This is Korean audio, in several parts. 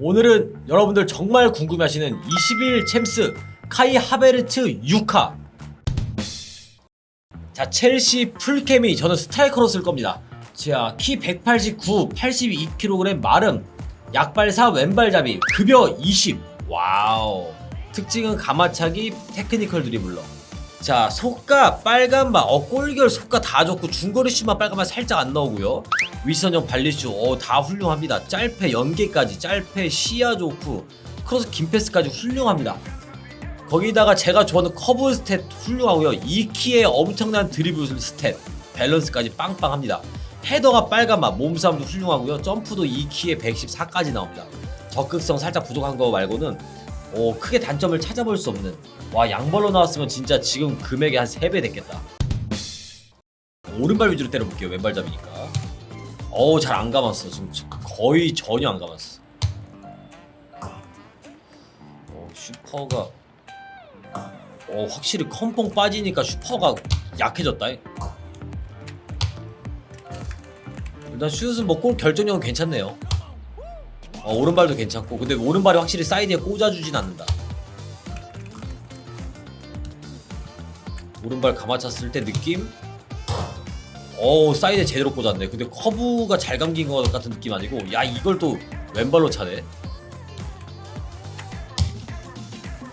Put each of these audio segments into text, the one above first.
오늘은 여러분들 정말 궁금해하시는 21 챔스 카이 하베르츠 6카. 자 첼시 풀케미 저는 스트라이커로 쓸 겁니다. 자 키 189 82kg 마름 약발사 왼발잡이 급여 20 와우. 특징은 가마차기 테크니컬 드리블러. 자 속가 빨간바 어 골결 속가 다 좋고 중거리 슛만 빨간바 살짝 안 나오고요 윗선형 발리슛 어다 훌륭합니다. 짤패 연계까지 짤패 시야 좋고 크로스 긴 패스까지 훌륭합니다. 거기다가 제가 좋아하는 커브 스탯 훌륭하고요. 2키의 엄청난 드리블 스탯 밸런스까지 빵빵합니다. 헤더가 빨간바 몸싸움도 훌륭하고요. 점프도 2키에 114까지 나옵니다. 적극성 살짝 부족한 거 말고는 어, 크게 단점을 찾아볼 수 없는 와 양벌로 나왔으면 진짜 지금 금액이 한 3배 됐겠다. 오른발 위주로 때려볼게요 왼발잡이니까 어우 잘 안 감았어 지금 거의 전혀 안 감았어. 어 슈퍼가. 어 확실히 컴뽕 빠지니까 슈퍼가 약해졌다. 일단 슛은 뭐 골 결정력은 괜찮네요. 어, 오른발도 괜찮고. 근데 오른발이 확실히 사이드에 꽂아주진 않는다. 오른발 감아찼을 때 느낌 어 사이드에 제대로 꽂았네. 근데 커브가 잘 감긴 것 같은 느낌 아니고 야 이걸 또 왼발로 차네.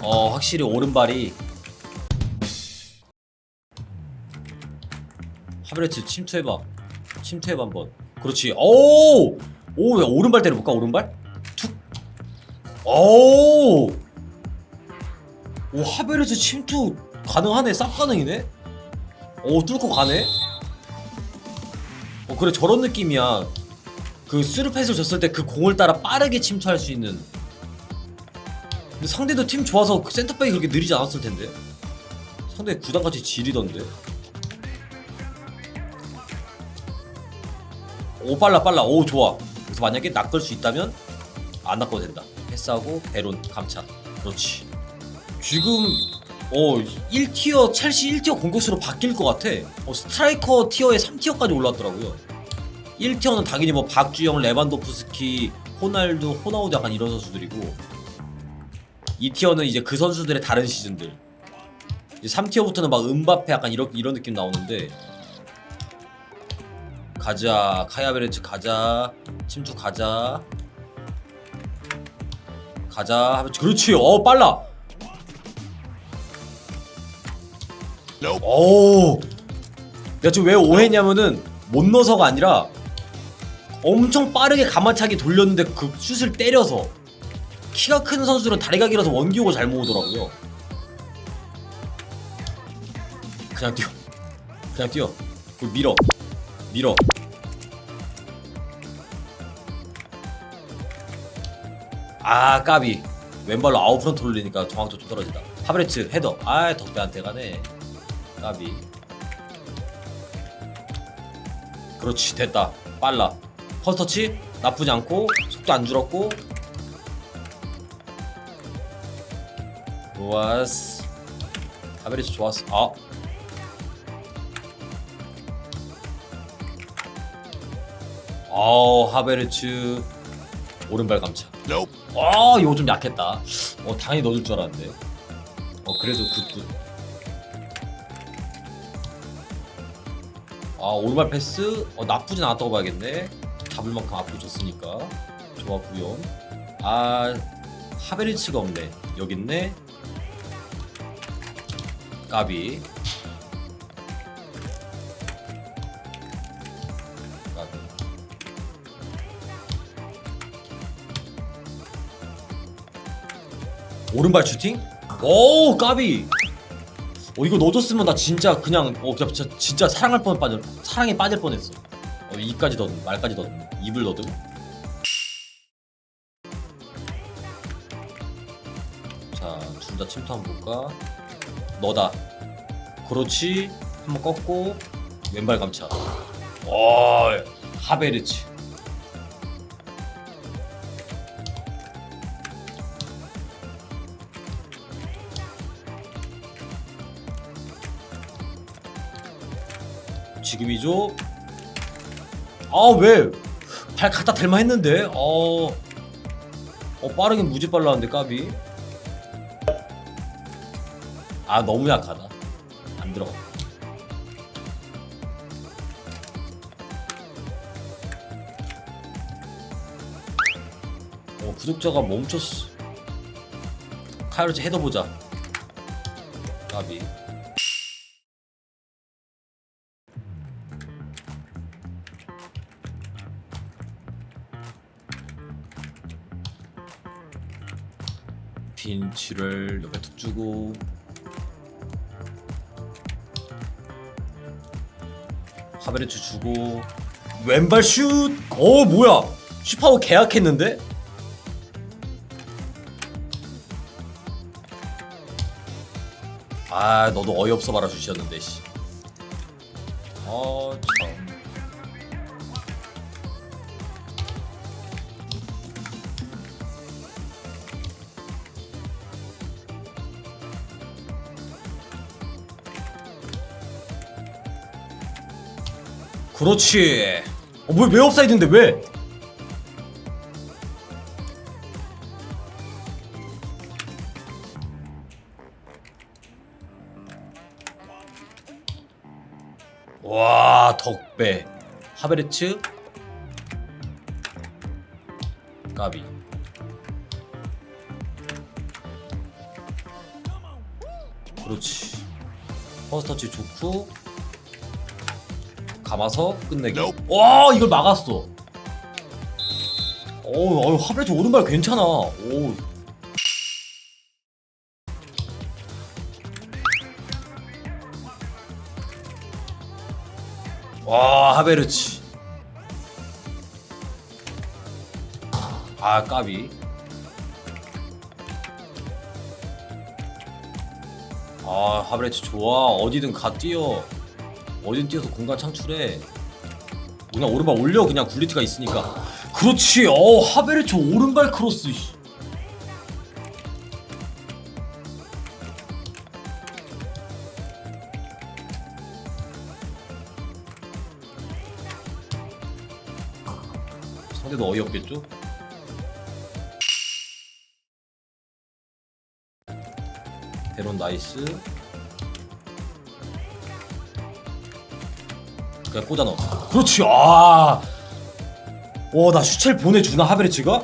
어 확실히 오른발이 하베르츠 침투해봐. 침투해봐 한번. 그렇지. 오오 야, 오른발 때려볼까 오른발? 툭오오 오 하베르츠 침투 가능하네? 쌉 가능이네? 오 뚫고 가네? 어 그래 저런 느낌이야. 그 스루패스를 줬을 때 그 공을 따라 빠르게 침투할 수 있는. 근데 상대도 팀 좋아서 그 센터백이 그렇게 느리지 않았을 텐데. 상대 구단같이 지리던데. 오 빨라 빨라. 오 좋아. 그래서 만약에 낚을 수 있다면 안 낚아도 된다. 패스하고 베론 감차 그렇지. 지금 어 1티어 첼시 1티어 공격수로 바뀔 것 같아. 어, 스트라이커 티어에 3티어까지 올랐더라고요 1티어는 당연히 뭐 박주영 레반도프스키 호날두 호나우드 약간 이런 선수들이고 2티어는 이제 그 선수들의 다른 시즌들. 이제 3티어부터는 막 음바페 약간 이런 이런 느낌 나오는데 가자 카야베르츠 가자 침투 가자. 가자. 그렇지. 어 빨라. 오 내가 지금 왜 오해했냐면은 못 넣어서가 아니라 엄청 빠르게 가마차기 돌렸는데 그 슛을 때려서 키가 큰 선수들은 다리가 길어서 원기호가 잘 모으더라고요. 그냥 뛰어. 그냥 뛰어. 그 밀어. 밀어. 아 까비. 왼발로 아웃프런트 올리니까 정확도 좀 떨어진다. 하브레츠 헤더. 아 덕배한테 가네. 까비. 그렇지 됐다. 빨라 퍼스터치 나쁘지 않고 속도 안 줄었고 좋았어 하베리츠 좋았어 아 어, 하베르츠 오른발 감차. 아, 이거 좀 약했다. 어, 당연히 넣어줄 줄 알았는데. 어, 그래도 굿굿. 아, 오른발 패스? 어, 나쁘진 않았다고 봐야겠네. 잡을 만큼 앞으로 줬으니까. 좋았구요. 아, 하베르츠가 없네. 여기 있네. 까비. 오른발 슈팅? 오 까비. 어 이거 넣어줬으면 나 진짜 그냥 어 진짜, 진짜 사랑할 뻔 빠져 사랑에 빠질 뻔했어. 어 이까지 넣든 말까지 넣든 입을 넣든. 자둘 다 침투 한번 볼까? 너다. 그렇지. 한번 꺾고 왼발 감차. 어 하베르츠. 지금이죠. 아 왜? 발 갖다 댈만 했는데. 어. 어 빠르긴 무지 빨랐는데 까비 아 너무 약하다 안 들어가 어 구독자가 멈췄어 카이로치 헤더 보자 까비 빈치를 옆에 툭 주고 하베르츠 주고 왼발 슛! 어 뭐야 슈파워 계약했는데? 아 너도 어이없어 말아 주셨는데 씨. 어 참. 그렇지. 어, 왜, 왜 업사이드인데 왜? 와 덕배. 하베르츠. 까비. 그렇지. 퍼스터치 좋고 감아서 끝내기. 와 이걸 막았어. 어우 어우 하베르츠 오른발 괜찮아. 오 와 하베르치. 아 까비. 아 하베르치 좋아. 어디든 가 뛰어 어디든 뛰어서 공간 창출해 그냥 오른발 올려 그냥 굴리티가 있으니까 그렇지 어 하베르치 오른발 크로스 씨. 상대도 어이없겠죠? 베론 나이스 그냥 꽂아 넣어. 그렇지. 아. 와나 슈첼 보내주나 하베르츠가?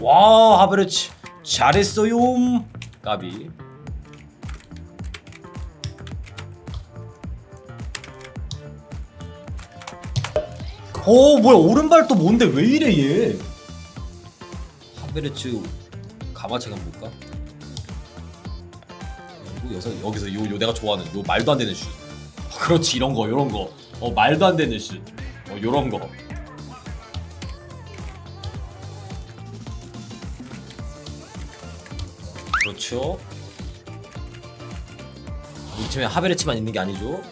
와 하베르츠 잘했어요 까비. 어 뭐야 오른발 또 뭔데? 왜 이래 얘? 하베르츠 가마체가 볼까? 그리고 여기서 여기서 요, 요 내가 좋아하는 요 말도 안 되는 슛 그렇지 이런 거 요런 거 어 말도 안 되는 슛 어 요런 거. 그렇죠? 이 팀에 하베르츠만 있는 게 아니죠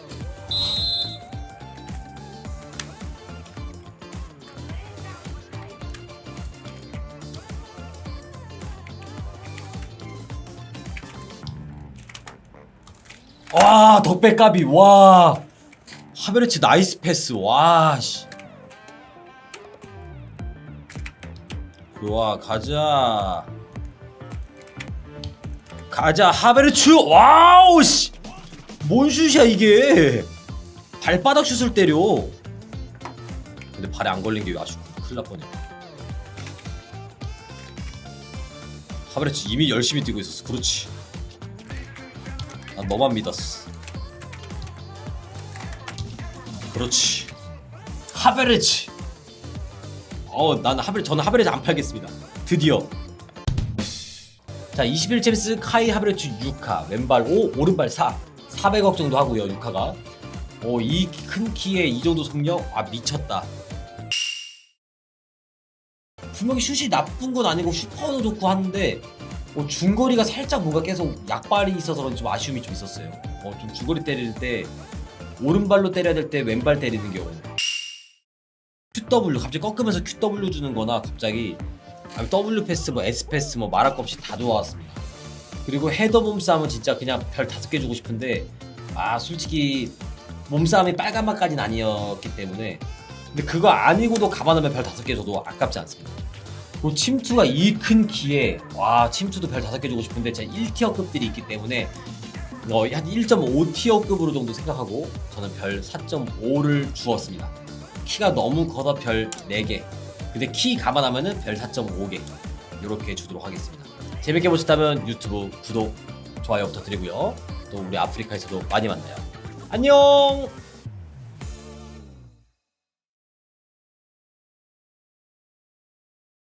와 덕배 까비 와. 하베르츠 나이스 패스. 와씨. 좋아 가자. 가자 하베르츠. 와우 씨뭔 슛이야 이게? 발바닥 슛을 때려. 근데 발에 안 걸린 게 아쉽고 큰일 날 뻔해 하베르츠 이미 열심히 뛰고 있었어. 그렇지 난 너만 믿었어. 그렇지. 하베르츠. 어, 난 하베르 저는 하베르츠 안 팔겠습니다. 드디어. 자, 21 챔스 카이 하베르츠 6카 왼발 5, 오른발 4. 400억 정도 하고요, 6카가. 오, 이 큰 키에 이 정도 속력? 아, 미쳤다. 분명히 슛이 나쁜 건 아니고 슈퍼도 좋고 하는데 어, 중거리가 살짝 뭔가 계속 약발이 있어서 그런지 좀 아쉬움이 좀 있었어요. 어, 좀 중거리 때릴 때 오른발로 때려야 될 때 왼발 때리는 경우. QW 갑자기 꺾으면서 QW 주는 거나 갑자기 W 패스 뭐 S 패스 뭐 말할 것 없이 다 좋아왔습니다. 그리고 헤더 몸싸움은 진짜 그냥 별 다섯 개 주고 싶은데 아 솔직히 몸싸움이 빨간맛까지는 아니었기 때문에 근데 그거 아니고도 감안하면 별 다섯 개 줘도 아깝지 않습니다. 그리고 침투가 이 큰 키에 와 침투도 별 다섯 개 주고 싶은데 제가 1티어급들이 있기 때문에 어, 한 1.5티어급으로 정도 생각하고 저는 별 4.5를 주었습니다. 키가 너무 커서 별 4개. 근데 키 감안하면은 별 4.5개. 이렇게 주도록 하겠습니다. 재밌게 보셨다면 유튜브 구독, 좋아요 부탁드리고요. 또 우리 아프리카에서도 많이 만나요. 안녕!